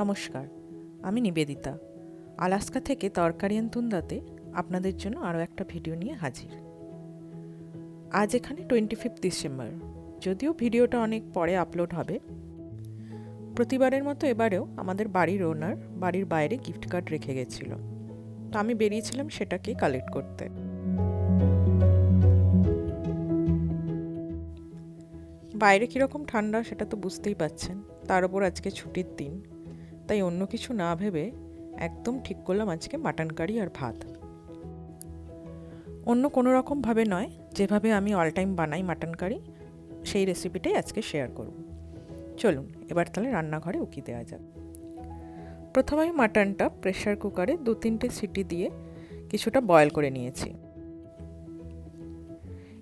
নমস্কার, আমি নিবেদিতা। আলাস্কা থেকে তরকারিয়ান তুন্দাতে আপনাদের জন্য আরও একটা ভিডিও নিয়ে হাজির। আজ এখানে টোয়েন্টি ফিফথ ডিসেম্বর, যদিও ভিডিওটা অনেক পরে আপলোড হবে। প্রতিবারের মতো এবারেও আমাদের বাড়ির ওনার বাড়ির বাইরে গিফট কার্ড রেখে গেছিল। তো আমি বেরিয়েছিলাম সেটাকে কালেক্ট করতে। বাইরে কীরকম ঠান্ডা সেটা তো বুঝতেই পাচ্ছেন। তার ওপর আজকে ছুটির দিন। তাই অন্য কিছু না ভেবে একদম ঠিক করলাম আজকে মাটন কারি আর ভাত। অন্য কোনো রকমভাবে নয়, যেভাবে আমি অল টাইম বানাই মাটন কারি, সেই রেসিপিটাই আজকে শেয়ার করব। চলুন, এবার তাহলে রান্নাঘরে উকি দেওয়া যাক। প্রথমে আমি মাটনটা প্রেশার কুকারে দু তিনটে সিটি দিয়ে কিছুটা বয়েল করে নিয়েছি।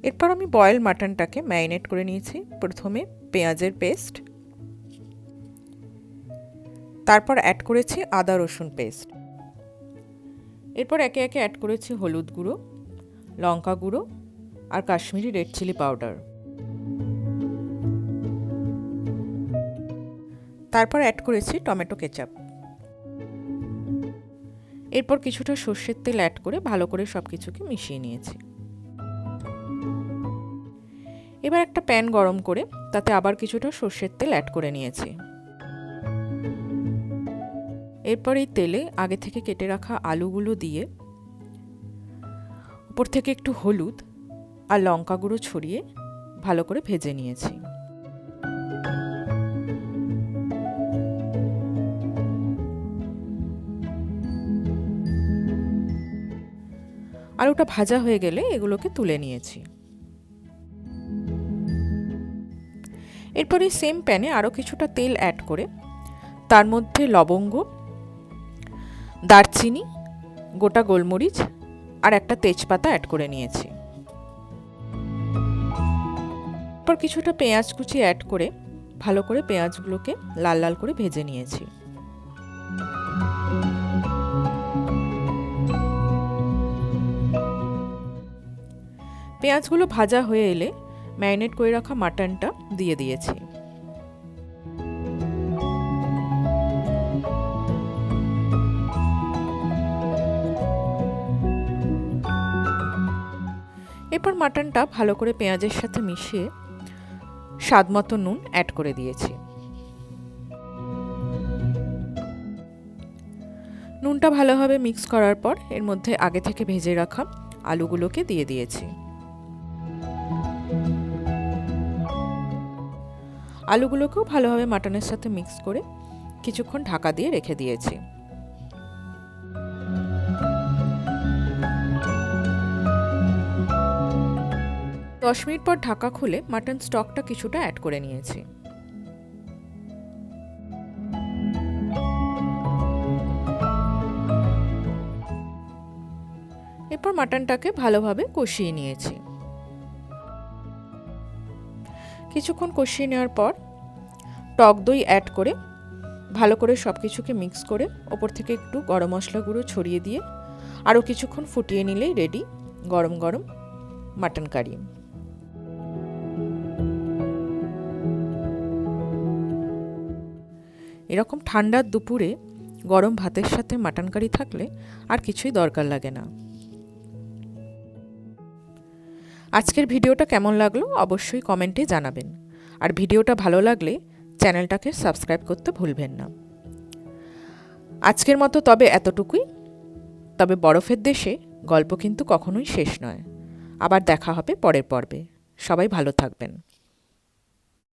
এরপর আমি বয়েল মাটনটাকে ম্যারিনেট করে নিয়েছি। প্রথমে পেঁয়াজের পেস্ট তারপর অ্যাড করেছি আদা, রসুন পেস্ট এরপর একে একে অ্যাড করেছি হলুদ গুঁড়ো, লঙ্কা গুঁড়ো আর কাশ্মীরি রেড চিলি পাউডার তারপর অ্যাড করেছি টমেটো কেচাপ এরপর কিছুটা সর্ষের তেল অ্যাড করে ভালো করে সব কিছুকে মিশিয়ে নিয়েছি। এবার একটা প্যান গরম করে তাতে আবার কিছুটা সর্ষের তেল অ্যাড করে নিয়েছি। এরপর এই তেলে আগে থেকে কেটে রাখা আলুগুলো দিয়ে উপর থেকে একটু হলুদ আর লঙ্কা গুঁড়ো ছড়িয়ে ভালো করে ভেজে নিয়েছি। আলুটা ভাজা হয়ে গেলে এগুলোকে তুলে নিয়েছি। এরপরে সেম প্যানে আরও কিছুটা তেল অ্যাড করে তার মধ্যে লবঙ্গ দারচিনি, গোটা গোলমরিচ আর একটা তেজপাতা অ্যাড করে নিয়েছি। এরপর কিছুটা পেঁয়াজ কুচি অ্যাড করে ভালো করে পেঁয়াজগুলোকে লাল লাল করে ভেজে নিয়েছি। পেঁয়াজগুলো ভাজা হয়ে এলে ম্যারিনেট করে রাখা মাটনটা দিয়ে দিয়েছি। এরপর মাটনটা ভালো করে পেঁয়াজের সাথে মিশিয়ে স্বাদ মতো নুন অ্যাড করে দিয়েছি। নুনটা ভালোভাবে মিক্স করার পর এর মধ্যে আগে থেকে ভেজে রাখা আলুগুলোকে দিয়ে দিয়েছি। আলুগুলোকেও ভালোভাবে মাটনের সাথে মিক্স করে কিছুক্ষণ ঢাকা দিয়ে রেখে দিয়েছি। দশ মিনিট পর ঢাকা খুলে মাটন স্টকটা কিছুটা অ্যাড করে নিয়েছি। এরপর মাটনটাকে ভালোভাবে কষিয়ে নিয়েছি। কিছুক্ষণ কষিয়ে নেওয়ার পর টক দই অ্যাড করে ভালো করে সব কিছুকে মিক্স করে ওপর থেকে একটু গরম মশলা গুঁড়ো ছড়িয়ে দিয়ে আরও কিছুক্ষণ ফুটিয়ে নিলেই রেডি গরম গরম মাটন কারি। এরকম ঠান্ডার দুপুরে গরম ভাতের সাথে মাটন কারি থাকলে আর কিছুই দরকার লাগে না। আজকের ভিডিওটা কেমন লাগল অবশ্যই কমেন্টে জানাবেন। আর ভিডিওটা ভালো লাগলে চ্যানেলটাকে সাবস্ক্রাইব করতে ভুলবেন না। আজকের মতো তবে এতটুকুই। তবে বরফের দেশে গল্প কিন্তু কখনোই শেষ নয়। আবার দেখা হবে পরের পর্বে। সবাই ভালো থাকবেন।